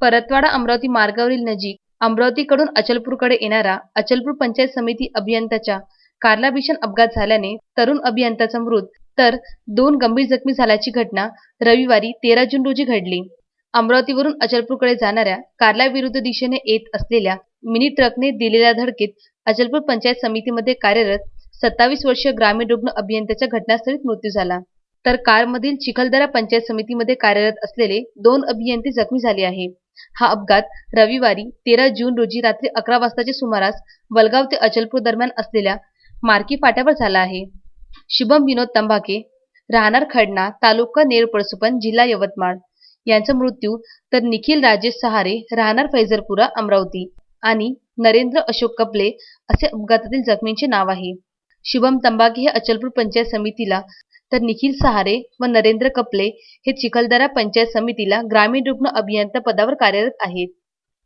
परतवाडा अमरावती मार्गावरील नजीक अमरावतीकडून अचलपूरकडे येणारा अचलपूर पंचायत समिती अभियंताच्या कारला भीषण अपघात झाल्याने तरुण अभियंताचा मृत तर दोन गंभीर जखमी झाल्याची घटना रविवारी तेरा जून रोजी घडली. अमरावतीवरून अचलपूरकडे जाणाऱ्या कारला विरुद्ध दिशेने येत असलेल्या मिनी ट्रकने दिलेल्या धडकेत अचलपूर पंचायत समितीमध्ये कार्यरत सत्तावीस वर्षीय ग्रामीण रुग्ण अभियंत्याच्या घटनास्थळीत मृत्यू झाला. तर कारमधील चिखलदरा पंचायत समितीमध्ये कार्यरत असलेले दोन अभियंते जखमी झाले आहे. हा अपघात रविवारी तेरा जून रोजी रात्री अकरा वाजताच्या सुमारास वलगाव ते अचलपूर दरम्यान असलेल्या मार्की फाट्यावर झाला आहे. शुभम विनोद तंबाके राहणार खडना तालुका नेरपळसुपन जिल्हा यवतमाळ. यांचा मृत्यू तर निखिल राजेश सहारे राहणार फैजरपुरा अमरावती आणि नरेंद्र अशोक कपले असे अपघातातील जखमींचे नाव आहे. शुभम तंबाके हे अचलपूर पंचायत समितीला तर निखिल सहारे व नरेंद्र कपले हे चिखलदरा पंचायत समितीला ग्रामीण रुग्ण अभियंता पदावर कार्यरत आहेत.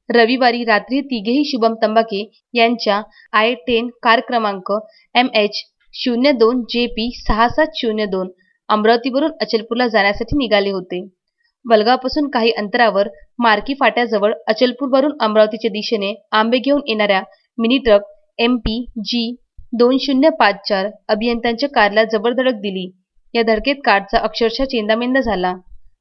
रविवारी रात्री तिघेही शुभम तंबाके यांच्या आय टेन कार क्रमांक एम एच शून्य दोन जे पी सहा सात शून्य दोन अमरावतीवरून अचलपूरला जाण्यासाठी निघाले होते. वलगावपासून काही अंतरावर मार्की फाट्याजवळ अचलपूरवरून अमरावतीच्या दिशेने आंबे घेऊन येणाऱ्या mini truck M P G दोन शून्य पाच चार अभियंत्यांच्या कारला जबर धडक दिली. या धडकेत कारचा अक्षरशः चेंदामेंदा झाला.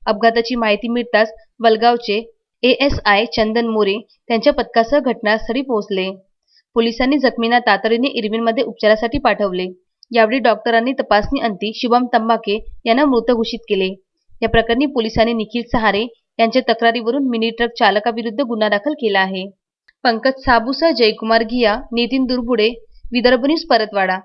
अपघाताची माहिती मिळताच वलगावचे एएसआय चंदन मोरे त्यांच्या पथकासह घटनास्थळी पोहोचले. पोलिसांनी जखमींना तातडीने इरविनमध्ये उपचारासाठी पाठवले. यावेळी डॉक्टरांनी तपासणी अंती शुभम तंबाके यांना मृत घोषित केले. या प्रकरणी पोलिसांनी निखिल सहारे यांच्या तक्रारीवरून मिनी ट्रक चालकाविरुद्ध गुन्हा दाखल केला आहे. पंकज साबूसह जयकुमार घिया नितीन दुर्बुडे विदर्भ न्यूज परतवाडा.